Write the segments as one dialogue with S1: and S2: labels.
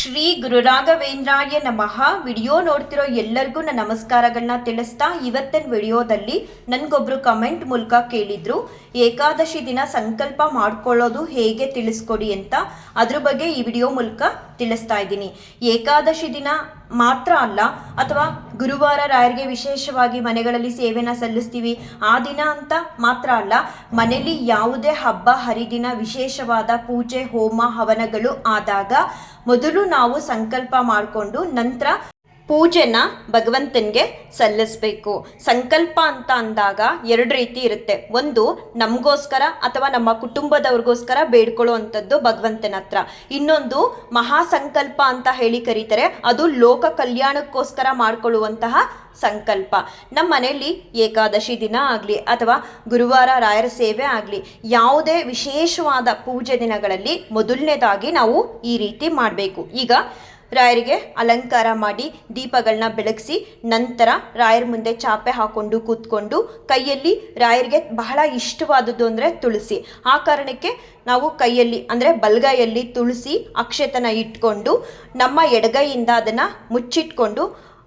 S1: ಶ್ರೀ ಗುರುರಾಘವೇಂದ್ರಾಯ ನಮಃ. ವಿಡಿಯೋ ನೋಡ್ತಿರೋ ಎಲ್ಲರಿಗೂ ನನ್ನ ನಮಸ್ಕಾರಗಳನ್ನ ತಿಳಿಸ್ತಾ ಇವತ್ತಿನ ವಿಡಿಯೋದಲ್ಲಿ ನನಗೊಬ್ರು ಕಮೆಂಟ್ ಮೂಲಕ ಕೇಳಿದ್ರು. ಏಕಾದಶಿ ದಿನ ಸಂಕಲ್ಪ ಮಾಡ್ಕೊಳ್ಳೋದು ಹೇಗೆ ತಿಳಿಸ್ಕೊಡಿ ಅಂತ. ಅದ್ರ ಬಗ್ಗೆ ಈ ವಿಡಿಯೋ ಮೂಲಕ ತಿಳಿಸ್ತಾ ಇದ್ದೀನಿ. ಏಕಾದಶಿ ದಿನ ಮಾತ್ರ ಅಲ್ಲ, ಅಥವಾ ಗುರುವಾರ ರಾಯರಿಗೆ ವಿಶೇಷವಾಗಿ ಮನೆಗಳಲ್ಲಿ ಸೇವೆನ ಸಲ್ಲಿಸ್ತೀವಿ, ಆ ದಿನ ಅಂತ ಮಾತ್ರ ಅಲ್ಲ, ಮನೆಯಲ್ಲಿ ಯಾವುದೇ ಹಬ್ಬ, ಹರಿದಿನ, ವಿಶೇಷವಾದ ಪೂಜೆ, ಹೋಮ, ಹವನಗಳು ಆದಾಗ ಮೊದಲು ನಾವು ಸಂಕಲ್ಪ ಮಾಡಿಕೊಂಡು ನಂತರ ಪೂಜೆನ ಭಗವಂತನಿಗೆ ಸಲ್ಲಿಸಬೇಕು. ಸಂಕಲ್ಪ ಅಂತ ಅಂದಾಗ ಎರಡು ರೀತಿ ಇರುತ್ತೆ. ಒಂದು, ನಮಗೋಸ್ಕರ ಅಥವಾ ನಮ್ಮ ಕುಟುಂಬದವ್ರಿಗೋಸ್ಕರ ಬೇಡ್ಕೊಳ್ಳೋ ಅಂಥದ್ದು ಭಗವಂತನ ಹತ್ರ. ಇನ್ನೊಂದು ಮಹಾ ಸಂಕಲ್ಪ ಅಂತ ಹೇಳಿ ಕರೀತಾರೆ. ಅದು ಲೋಕ ಕಲ್ಯಾಣಕ್ಕೋಸ್ಕರ ಮಾಡಿಕೊಳ್ಳುವಂತಹ ಸಂಕಲ್ಪ. ನಮ್ಮ ಮನೆಯಲ್ಲಿ ಏಕಾದಶಿ ದಿನ ಆಗಲಿ ಅಥವಾ ಗುರುವಾರ ರಾಯರ ಸೇವೆ ಆಗಲಿ, ಯಾವುದೇ ವಿಶೇಷವಾದ ಪೂಜೆ ದಿನಗಳಲ್ಲಿ ಮೊದಲನೇದಾಗಿ ನಾವು ಈ ರೀತಿ ಮಾಡಬೇಕು. ಈಗ ರಾಯರಿಗೆ ಅಲಂಕಾರ ಮಾಡಿ ದೀಪಗಳನ್ನ ಬೆಳಗಿಸಿ ನಂತರ ರಾಯರ ಮುಂದೆ ಚಾಪೆ ಹಾಕೊಂಡು ಕೂತ್ಕೊಂಡು ಕೈಯಲ್ಲಿ ರಾಯರಿಗೆ ಬಹಳ ಇಷ್ಟವಾದದ್ದು ಅಂದರೆ ತುಳಸಿ. ಆ ಕಾರಣಕ್ಕೆ ನಾವು ಕೈಯಲ್ಲಿ ಅಂದರೆ ಬಲಗೈಯಲ್ಲಿ ತುಳಸಿ ಅಕ್ಷತನ ಇಟ್ಕೊಂಡು ನಮ್ಮ ಎಡಗೈಯಿಂದ ಅದನ್ನು ಮುಚ್ಚಿಟ್ಕೊಂಡು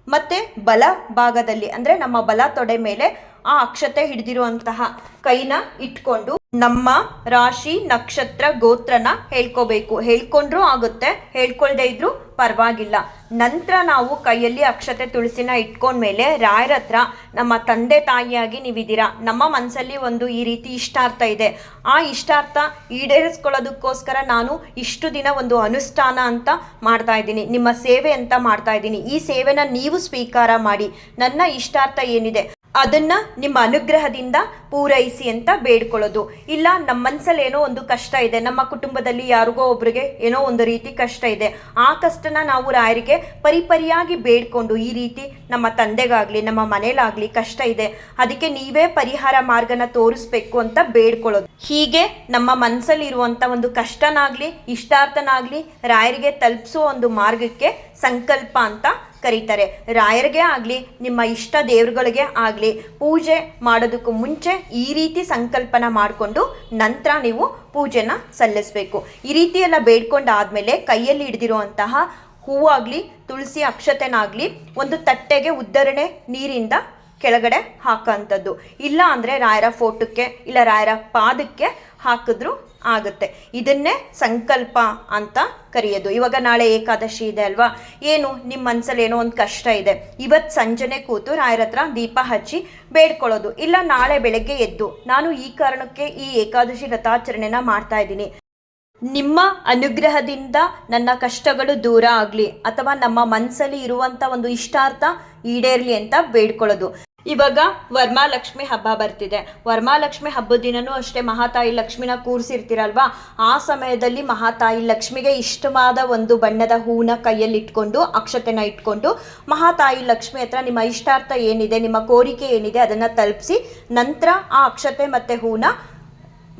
S1: ಮತ್ತು ಬಲ ಭಾಗದಲ್ಲಿ ಅಂದರೆ ನಮ್ಮ ಬಲ ತೊಡೆ ಮೇಲೆ ಆ ಅಕ್ಷತೆ ಹಿಡಿದಿರುವಂತಹ ಕೈನ ಇಟ್ಕೊಂಡು ನಮ್ಮ ರಾಶಿ ನಕ್ಷತ್ರ ಗೋತ್ರನ ಹೇಳ್ಕೋಬೇಕು. ಹೇಳ್ಕೊಂಡ್ರೂ ಆಗುತ್ತೆ, ಹೇಳ್ಕೊಳ್ದೇ ಇದ್ರು ಪರವಾಗಿಲ್ಲ. ನಂತರ ನಾವು ಕೈಯಲ್ಲಿ ಅಕ್ಷತೆ ತುಳಸಿನ ಇಟ್ಕೊಂಡ್ಮೇಲೆ ರಾಯರ ಹತ್ರ ನಮ್ಮ ತಂದೆ ತಾಯಿಯಾಗಿ ನೀವಿದ್ದೀರಾ? ನಮ್ಮ ಮನಸ್ಸಲ್ಲಿ ಒಂದು ಈ ರೀತಿ ಇಷ್ಟಾರ್ಥ ಇದೆ. ಆ ಇಷ್ಟಾರ್ಥ ಈಡೇರಿಸ್ಕೊಳ್ಳೋದಕ್ಕೋಸ್ಕರ ನಾನು ಇಷ್ಟು ದಿನ ಒಂದು ಅನುಷ್ಠಾನ ಅಂತ ಮಾಡ್ತಾ ಇದ್ದೀನಿ. ನಿಮ್ಮ ಸೇವೆ ಅಂತ ಮಾಡ್ತಾ ಇದ್ದೀನಿ. ಈ ಸೇವೆನ ನೀವು ಸ್ವೀಕಾರ ಮಾಡಿ. ನನ್ನ ಇಷ್ಟಾರ್ಥ ಏನಿದೆ? ಅದನ್ನ ನಿಮ್ಮ ಅನುಗ್ರಹದಿಂದ ಪೂರೈಸಿ ಅಂತ ಬೇಡ್ಕೊಳ್ಳೋದು. ಇಲ್ಲ ನಮ್ಮ ಮನಸ್ಸಲ್ಲಿ ಏನೋ ಒಂದು ಕಷ್ಟ ಇದೆ. ನಮ್ಮ ಕುಟುಂಬದಲ್ಲಿ ಯಾರಿಗೋ ಒಬ್ರಿಗೆ ಏನೋ ಒಂದು ರೀತಿ ಕಷ್ಟ ಇದೆ. ಆ ಕಷ್ಟನ ನಾವು ರಾಯರಿಗೆ ಪರಿಪರಿಯಾಗಿ ಬೇಡ್ಕೊಂಡು ಈ ರೀತಿ ನಮ್ಮ ತಂದೆಗಾಗ್ಲಿ, ನಮ್ಮ ಮನೇಲಾಗ್ಲಿ ಕಷ್ಟ ಇದೆ. ಅದಕ್ಕೆ ನೀವೇ ಪರಿಹಾರ ಮಾರ್ಗನ ತೋರಿಸ್ಬೇಕು ಅಂತ ಬೇಡ್ಕೊಳ್ಳೋದು. ಹೀಗೆ ನಮ್ಮ ಮನಸ್ಸಲ್ಲಿ ಇರುವಂತ ಒಂದು ಕಷ್ಟನಾಗ್ಲಿ, ಇಷ್ಟಾರ್ಥನಾಗ್ಲಿ ರಾಯರಿಗೆ ತಲುಪಿಸೋ ಒಂದು ಮಾರ್ಗಕ್ಕೆ ಸಂಕಲ್ಪ ಅಂತ ಕರೀತಾರೆ. ರಾಯರಿಗೆ ಆಗಲಿ, ನಿಮ್ಮ ಇಷ್ಟ ದೇವ್ರುಗಳಿಗೆ ಆಗಲಿ, ಪೂಜೆ ಮಾಡೋದಕ್ಕೂ ಮುಂಚೆ ಈ ರೀತಿ ಸಂಕಲ್ಪನ ಮಾಡಿಕೊಂಡು ನಂತರ ನೀವು ಪೂಜೆನ ಸಲ್ಲಿಸಬೇಕು. ಈ ರೀತಿ ಎಲ್ಲ ಬೇಡ್ಕೊಂಡಾದ್ಮೇಲೆ ಕೈಯಲ್ಲಿ ಹಿಡಿದಿರುವಂತಹ ಹೂವಾಗಲಿ ತುಳಸಿ ಅಕ್ಷತೆನಾಗಲಿ ಒಂದು ತಟ್ಟೆಗೆ ಉದ್ದರಣೆ ನೀರಿಂದ ಕೆಳಗಡೆ ಹಾಕೋಂಥದ್ದು ಇಲ್ಲ ಅಂದರೆ ರಾಯರ ಫೋಟೋಕ್ಕೆ, ಇಲ್ಲ ರಾಯರ ಪಾದಕ್ಕೆ ಹಾಕಿದ್ರು ಆಗುತ್ತೆ. ಇದನ್ನೇ ಸಂಕಲ್ಪ ಅಂತ ಕರೆಯೋದು. ಇವಾಗ ನಾಳೆ ಏಕಾದಶಿ ಇದೆ ಅಲ್ವಾ? ಏನು ನಿಮ್ಮ ಮನಸ್ಸಲ್ಲಿ ಏನೋ ಒಂದು ಕಷ್ಟ ಇದೆ. ಇವತ್ತು ಸಂಜೆನೆ ಕೂತು ರಾಯರ ಹತ್ರ ದೀಪ ಹಚ್ಚಿ ಬೇಡ್ಕೊಳ್ಳೋದು. ಇಲ್ಲ, ನಾಳೆ ಬೆಳಗ್ಗೆ ಎದ್ದು. ನಾನು ಈ ಕಾರಣಕ್ಕೆ ಈ ಏಕಾದಶಿ ವ್ರತಾಚರಣೆನ ಮಾಡ್ತಾ ಇದ್ದೀನಿ. ನಿಮ್ಮ ಅನುಗ್ರಹದಿಂದ ನನ್ನ ಕಷ್ಟಗಳು ದೂರ ಆಗಲಿ, ಅಥವಾ ನಮ್ಮ ಮನಸ್ಸಲ್ಲಿ ಇರುವಂಥ ಒಂದು ಇಷ್ಟಾರ್ಥ ಈಡೇರಲಿ ಅಂತ ಬೇಡ್ಕೊಳ್ಳೋದು. ಇವಾಗ ವರ್ಮಾಲಕ್ಷ್ಮಿ ಹಬ್ಬ ಬರ್ತಿದೆ. ವರಮಹಾಲಕ್ಷ್ಮಿ ಹಬ್ಬದ ದಿನನೂ ಅಷ್ಟೇ ಮಹಾತಾಯಿ ಲಕ್ಷ್ಮಿನ ಕೂರಿಸಿರ್ತೀರಲ್ವಾ? ಆ ಸಮಯದಲ್ಲಿ ಮಹಾತಾಯಿ ಲಕ್ಷ್ಮಿಗೆ ಇಷ್ಟವಾದ ಒಂದು ಬಣ್ಣದ ಹೂನ ಕೈಯಲ್ಲಿ ಇಟ್ಕೊಂಡು ಅಕ್ಷತೆನ ಇಟ್ಕೊಂಡು ಮಹಾತಾಯಿ ಲಕ್ಷ್ಮಿ ಹತ್ರ ನಿಮ್ಮ ಇಷ್ಟಾರ್ಥ ಏನಿದೆ, ನಿಮ್ಮ ಕೋರಿಕೆ ಏನಿದೆ ಅದನ್ನು ತಲುಪಿಸಿ ನಂತರ ಆ ಅಕ್ಷತೆ ಮತ್ತು ಹೂನ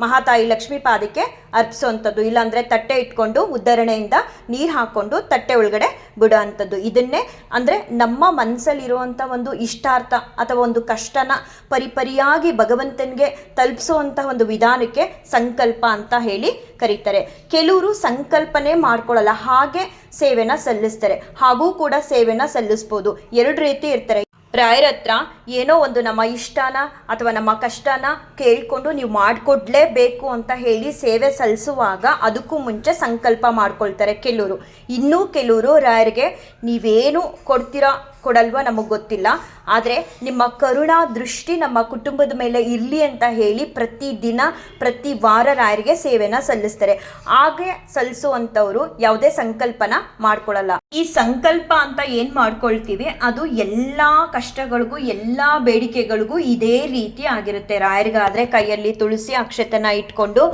S1: ಮಹಾತಾಯಿ ಲಕ್ಷ್ಮಿ ಪಾದಕ್ಕೆ ಅರ್ಪಿಸೋವಂಥದ್ದು. ಇಲ್ಲಾಂದರೆ ತಟ್ಟೆ ಇಟ್ಕೊಂಡು ಉದ್ದರಣೆಯಿಂದ ನೀರು ಹಾಕ್ಕೊಂಡು ತಟ್ಟೆ ಒಳಗಡೆ ಬಿಡೋ ಅಂಥದ್ದು ಇದನ್ನೇ ಅಂದರೆ ನಮ್ಮ ಮನಸ್ಸಲ್ಲಿರುವಂಥ ಒಂದು ಇಷ್ಟಾರ್ಥ ಅಥವಾ ಒಂದು ಕಷ್ಟನ ಪರಿಪರಿಯಾಗಿ ಭಗವಂತನಿಗೆ ತಲುಪಿಸುವಂಥ ಒಂದು ವಿಧಾನಕ್ಕೆ ಸಂಕಲ್ಪ ಅಂತ ಹೇಳಿ ಕರೀತಾರೆ. ಕೆಲವರು ಸಂಕಲ್ಪನೆ ಮಾಡ್ಕೊಳ್ಳಲ್ಲ, ಹಾಗೆ ಸೇವೆನ ಸಲ್ಲಿಸ್ತಾರೆ. ಹಾಗೂ ಕೂಡ ಸೇವೆನ ಸಲ್ಲಿಸ್ಬೋದು. ಎರಡು ರೀತಿ ಇರ್ತಾರೆ. ರಾಯರ ಹತ್ರ ಏನೋ ಒಂದು ನಮ್ಮ ಇಷ್ಟನ ಅಥವಾ ನಮ್ಮ ಕಷ್ಟನ ಕೇಳಿಕೊಂಡು ನೀವು ಮಾಡಿಕೊಡ್ಲೇಬೇಕು ಅಂತ ಹೇಳಿ ಸೇವೆ ಸಲ್ಲಿಸುವಾಗ ಅದಕ್ಕೂ ಮುಂಚೆ ಸಂಕಲ್ಪ ಮಾಡ್ಕೊಳ್ತಾರೆ. ಕೆಲವರು ಇನ್ನೂ ಕೆಲವರು ರಾಯರಿಗೆ ನೀವೇನು ಕೊಡ್ತೀರಾ ಕೊಡಲ್ವಾ ನಮಗೆ ಗೊತ್ತಿಲ್ಲ. ಆದರೆ ನಿಮ್ಮ ಕರುಣಾ ದೃಷ್ಟಿ ನಮ್ಮ ಕುಟುಂಬದ ಮೇಲೆ ಇರಲಿ ಅಂತ ಹೇಳಿ ಪ್ರತಿ ದಿನ, ಪ್ರತಿ ವಾರ ರಾಯರಿಗೆ ಸೇವೆನ ಸಲ್ಲಿಸ್ತಾರೆ. ಹಾಗೆ ಸಲ್ಲಿಸುವಂಥವ್ರು ಯಾವುದೇ ಸಂಕಲ್ಪನ ಮಾಡ್ಕೊಳ್ಳಲ್ಲ ಈ ಸಂಕಲ್ಪ ಅಂತ ಏನು ಮಾಡ್ಕೊಳ್ತೀವಿ? ಅದು ಎಲ್ಲ ಕಷ್ಟಗಳಿಗೂ, ಎಲ್ಲ ಬೇಡಿಕೆಗಳಿಗೂ ಇದೇ ರೀತಿ ಆಗಿರುತ್ತೆ. ರಾಯರಿಗಾದರೆ ಕೈಯಲ್ಲಿ ತುಳಸಿ ಅಕ್ಷತನ ಇಟ್ಕೊಂಡು,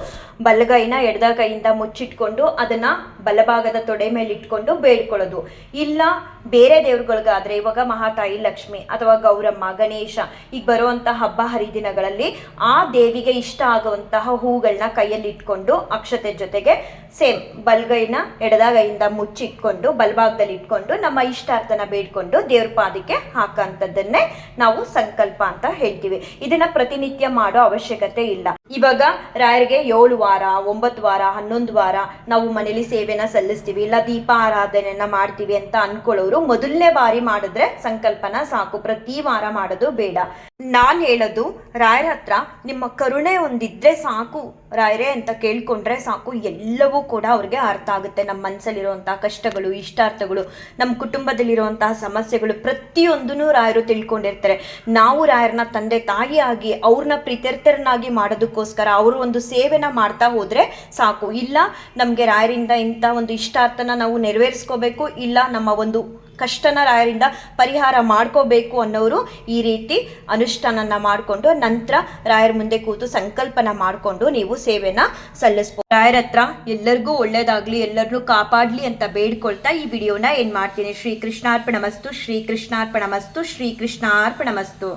S1: ಬಲಗೈನ ಎಡದ ಕೈಯಿಂದ ಮುಚ್ಚಿಟ್ಕೊಂಡು, ಅದನ್ನು ಬಲಭಾಗದ ತೊಡೆ ಮೇಲೆ ಇಟ್ಕೊಂಡು ಬೇಡ್ಕೊಳ್ಳೋದು. ಇಲ್ಲ, ಬೇರೆ ದೇವ್ರುಗಳಿಗಾದರೆ ಇವಾಗ ಮಹಾತಾಯಿ ಲಕ್ಷ್ಮಿ ಅಥವಾ ಗೌರಮ್ಮ, ಗಣೇಶ ಈಗ ಬರುವಂಥ ಹಬ್ಬ ಹರಿದಿನಗಳಲ್ಲಿ ಆ ದೇವಿಗೆ ಇಷ್ಟ ಆಗುವಂತಹ ಹೂಗಳನ್ನ ಕೈಯಲ್ಲಿ ಇಟ್ಕೊಂಡು ಅಕ್ಷತೆ ಜೊತೆಗೆ ಸೇಮ್ ಬಲ್ಗೈನ ಎಡದಾಗೈಯಿಂದ ಮುಚ್ಚಿಟ್ಕೊಂಡು ಬಲಭಾಗದಲ್ಲಿ ಇಟ್ಕೊಂಡು ನಮ್ಮ ಇಷ್ಟಾರ್ಥನ ಬೇಡ್ಕೊಂಡು ದೇವ್ರ ಪಾದಕ್ಕೆ ಹಾಕಂಥದ್ದನ್ನೇ ನಾವು ಸಂಕಲ್ಪ ಅಂತ ಹೇಳ್ತೀವಿ. ಇದನ್ನ ಪ್ರತಿನಿತ್ಯ ಮಾಡೋ ಅವಶ್ಯಕತೆ ಇಲ್ಲ. ಇವಾಗ ರಾಯರಿಗೆ ಏಳು ವಾರ, ಒಂಬತ್ತು ವಾರ, ಹನ್ನೊಂದು ವಾರ ನಾವು ಮನೇಲಿ ಸೇವೆನ ಸಲ್ಲಿಸ್ತೀವಿ. ಇಲ್ಲ ದೀಪ ಆರಾಧನೆಯನ್ನ ಮಾಡ್ತೀವಿ ಅಂತ ಅನ್ಕೊಳ್ಳೋರು ಮೊದಲನೇ ಬಾರಿ ಮಾಡಿದ್ರೆ ಸಂಕಲ್ಪನ ಸಾಕು. ಪ್ರತಿ ವಾರ ಮಾಡೋದು ಬೇಡ. ನಾನ್ ಹೇಳೋದು, ರಾಯರ ಹತ್ರ ನಿಮ್ಮ ಕರುಣೆ ಒಂದಿದ್ರೆ ಸಾಕು, ರಾಯರೇ ಅಂತ ಕೇಳ್ಕೊಂಡ್ರೆ ಸಾಕು. ಎಲ್ಲವೂ ಕೂಡ ಅವ್ರಿಗೆ ಅರ್ಥ ಆಗುತ್ತೆ. ನಮ್ಮ ಮನಸ್ಸಲ್ಲಿರುವಂತಹ ಕಷ್ಟಗಳು, ಇಷ್ಟಾರ್ಥಗಳು ನಮ್ಮ ಕುಟುಂಬದಲ್ಲಿರುವಂತಹ ಸಮಸ್ಯೆಗಳು ಪ್ರತಿಯೊಂದನ್ನು ರಾಯರು ತಿಳ್ಕೊಂಡಿರ್ತಾರೆ. ನಾವು ರಾಯರನ್ನ ತಂದೆ ತಾಯಿಯಾಗಿ ಅವ್ರನ್ನ ಪ್ರೀತ್ಯರ್ಥರನ್ನಾಗಿ ಮಾಡೋದಕ್ಕೋಸ್ಕರ ಅವರು ಒಂದು ಸೇವೆನ ಮಾಡ್ತಾ ಹೋದ್ರೆ ಸಾಕು. ಇಲ್ಲ, ನಮಗೆ ರಾಯರಿಂದ ಇಂಥ ಒಂದು ಇಷ್ಟಾರ್ಥನ ನಾವು ನೆರವೇರಿಸ್ಕೋಬೇಕು. ಇಲ್ಲ, ನಮ್ಮ ಒಂದು ಕಷ್ಟನ ರಾಯರಿಂದ ಪರಿಹಾರ ಮಾಡ್ಕೋಬೇಕು ಅನ್ನೋರು ಈ ರೀತಿ ಅನುಷ್ಠಾನನ ಮಾಡಿಕೊಂಡು ನಂತರ ರಾಯರ ಮುಂದೆ ಕೂತು ಸಂಕಲ್ಪನ ಮಾಡಿಕೊಂಡು ನೀವು ಸೇವೆನ ಸಲ್ಲಿಸ್ಬೋದು. ರಾಯರ ಹತ್ರ ಎಲ್ಲರಿಗೂ ಒಳ್ಳೇದಾಗ್ಲಿ, ಎಲ್ಲರನ್ನೂ ಕಾಪಾಡ್ಲಿ ಅಂತ ಬೇಡ್ಕೊಳ್ತಾ ಈ ವಿಡಿಯೋನ ಏನ್ ಮಾಡ್ತೀನಿ? ಶ್ರೀ ಕೃಷ್ಣಾರ್ಪಣಮಸ್ತು ಶ್ರೀ ಕೃಷ್ಣಾರ್ಪಣ ಮಸ್ತು ಶ್ರೀ ಕೃಷ್ಣಾರ್ಪಣಮಸ್ತು